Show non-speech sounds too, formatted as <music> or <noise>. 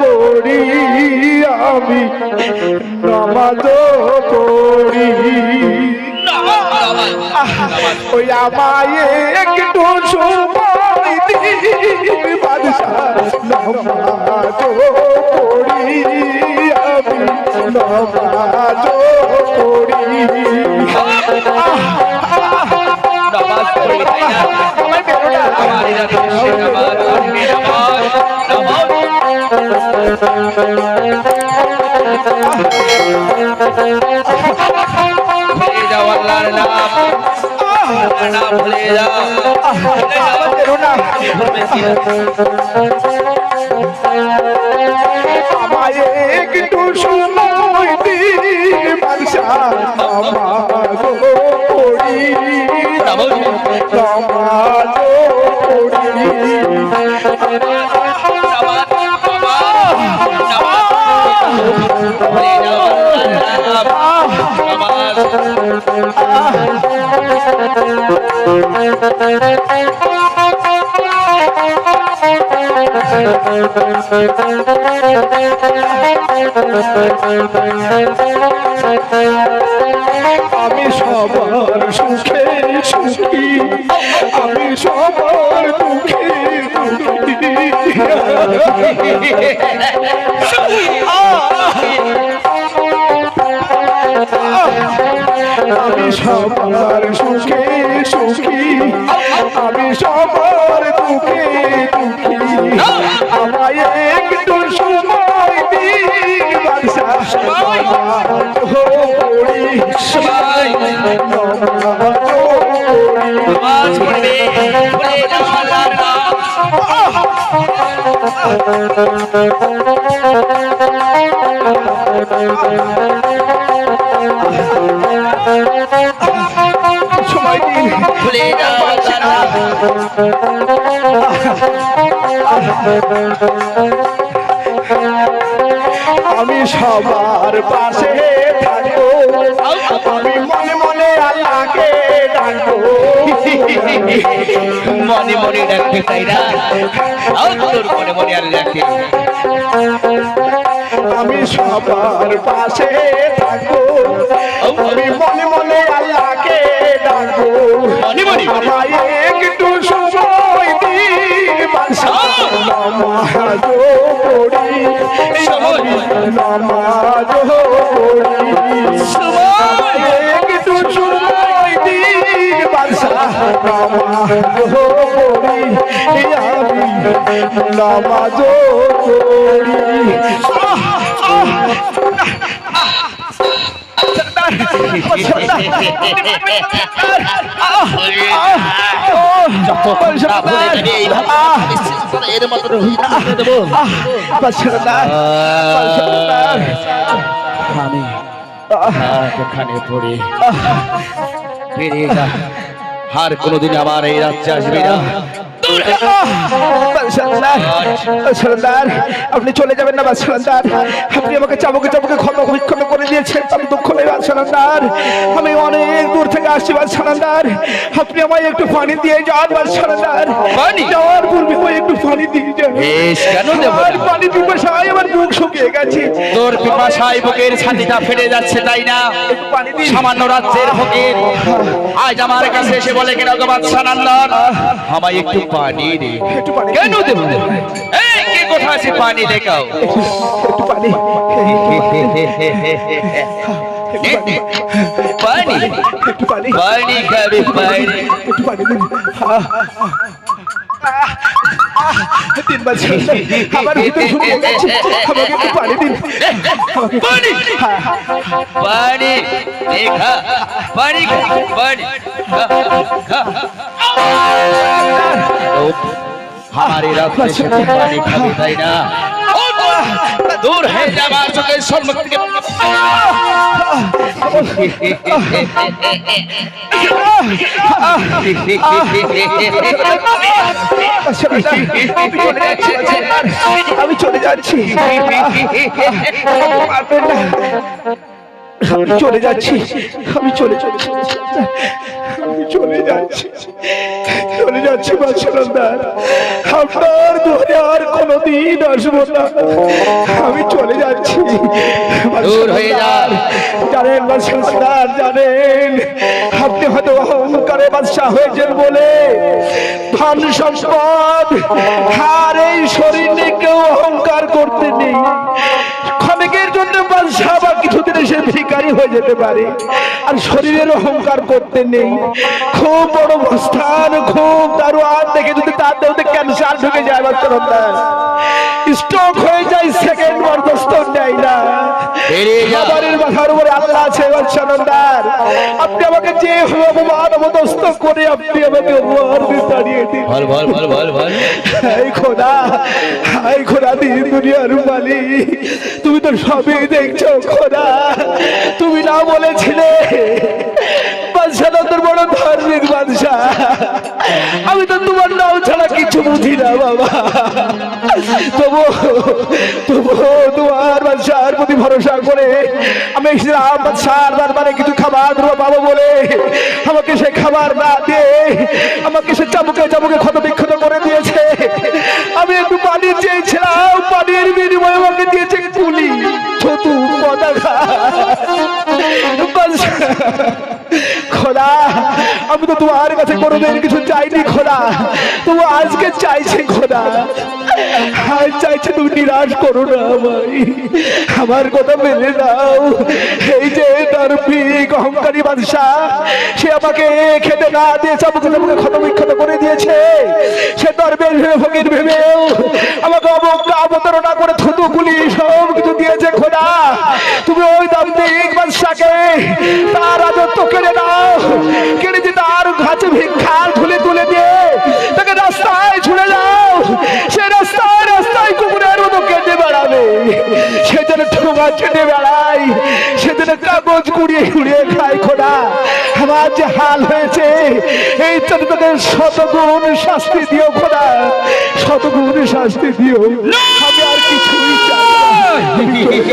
পড়ি আমি নামাজ পড়ি। ওই আমায় একটু সময় দিই বাদশাহ নামাজ ভুলে যাও আল্লাহর নাম নাম ভুলে যাও ভুলে যাও আমার বেরোটা আমায় একটু সময় দিন বাদশাহ নামাজ পড়ি নামাজ পড়ি আমি সবার সুখে সুখী আমি সবার দুঃখে <laughs> আমি সবার সুখে সুখী আমি সবার দুঃখে দুঃখী আমায় একটু সময় দিন বাদশাহ নামাজ পড়ি সময় দিন ভুলে যাও আল্লাহর নাম আমি সবার পাশে থাকব। আমি মনে মনে আল্লাহকে ডাকবো। মনে মনে রাখতে তাই না? তোর মনে মনে রাখতে আমি সবার পাশে থাকব আমি মনে মনে আল্লাহকে ডাকবো। আমায় একটু সময় নামাজ পড়ি। নামাজ পড়ি একটু সময় দিন বাদশাহ নামাজ পড়ি আমি নামাজ পড়ি আমি এখানে পড়ে আর কোনোদিন আমার এই রাজ্যে আসবি না। আপনি চলে যাবেন না বাদশাহ আপনি আমাকে চাবুকে চাবুকে ক্ষমা করে দিয়েছেন। আমি দুঃখ নেই বাদশাহ আমি অনেক দূর থেকে আসছি বাদশাহ আপনি আমায় একটু পানি দিয়ে যান বাদশাহ পানি? যাওয়ার পূর্বে আমায় একটু পানি দিয়ে যান। কেন দেব পানি পিপাসায় আমার বুক শুকিয়ে গেছে। তোর পিপাসায় বুকের ছাতিটা ফেটে যাচ্ছে তাই না? একটু পানি দিন। সামান্য রাজ্যের ফকির আজ আমার কাছে এসে বলে কিনা বাদশাহ নন্দন আমায় একটু পানি দে। একটু পানি। কেন দেব? এই কে কোথায় আছে পানি দেখাও? একটু পানি। পানি। একটু পানি। পানি খাবে পানি। একটু পানি। দিন আহ, আহ, আহ, দিন বাদশাহ আমার ভিতরে শুকিয়ে গেছে আমাকে একটু পানি দিন আমাকে- পানি পানি দেখা পানি খা, পানি খা, খা। ও, हमारे रास्ते से तुम पानी खाबे তাই না ও, দূর হয়ে যা আমার চোখের সম্মুখ থেকে আমি চলে যাচ্ছি। আমি চলে যাচ্ছি। আমি চলে চলে আমি চলে যাচ্ছি। চলে যাচ্ছি বাদশাহার আপনার দুয়ারে আর কোনোদিন আসব না। আমি চলে যাচ্ছি। দূর হয়ে যা। জানেন বাদশাহার জানেন। আপনি হয়তো অহংকারে বাদশাহ হয়েছেন বলে ধন সম্পদ আর এই শরীর কেউ অহংকার করতে নেই। ক্ষণিকের জন্য বাদশাহ বা কিছুদিনে সে ভিকারি হয়ে যেতে পারে আর শরীরের অহংকার করতে নেই। খুব বড় অবস্থান খুব দারোয়ান দেখে যদি তার দেহতে ক্যান্সার ঢুকে যায় বাচ্চা স্ট্রোক হয়ে যায় বেরিয়ে মাথার উপরে আল্লাহ আছে বাচ্চানন্দার আপনি আমাকে যে অপমান অবদস্ত করে আপনি আমাকে উপহার দিয়ে তাড়িয়ে দিন বল বল বল বল বল। হাই খোদা হাই খোদা দিন দুনিয়ার মালিক তুমি তো সবই দেখছ খোদা। তুমি না বলেছিলে বাদশাহ তোর বড় ধার্মিক বাদশাহ। আমি তো তোমার নাম ছাড়া কিছু বুঝি না বাবা। তবু তবু তোমার বাদশার প্রতি ভরসা করে আমি এসেছিলাম, বাদশার দরবারে কিছু খাবার দেবো পাবো বলে। আমাকে সে খাবার না দিয়ে, আমাকে সে চাবুকে চাবুকে ক্ষত বিক্ষত করে দিয়েছে। আমি একটু পানি চেয়েছিলাম, পানির বিনিময়ে আমাকে দিয়েছে কুলি ছতু পতাকা। আমি তো তোমার কাছে কোনোদিন কিছু চাইনি খোদা। তবু আজকে চাইছি খোদা। আজ চাইছে তুমি নিরাশ করো না ভাই আমার কথা মেনে নাও। এই যে তার পিক অহংকারী বাদশাহ, সে আমাকে খেতে না দিয়ে চাবুকে চাবুকে ক্ষত বিক্ষত করে দিয়েছে। সে তার ভেবে ফকির ভেবেও আমাকে অবজ্ঞা অবতারণা করে থুতু গুলি সব কিছু দিয়েছে খোদা। তুমি ওই দাম দাম্ভিক বাদশাকে তার রাজত্ব কেড়ে নাও। কেড়ে যে তার গাছে ভিক্ষা তুলে তুলে দিয়ে তাকে রাস্তায় ছুড়ে যাও। সে রাস্তায় রাস্তায় কুকুরের মতো কেটে বেড়াবে। সে যেন ঠোঙা কেটে বেড়ায়। সে যেন কাগজ কুড়িয়ে কুড়িয়ে খায় খোদা। আমার যে হাল হয়েছে, এই চরিত্রকে শতগুণ শাস্তি দিও খোদা। শতগুণ শাস্তি দিও। আমি আর কিছুই চাই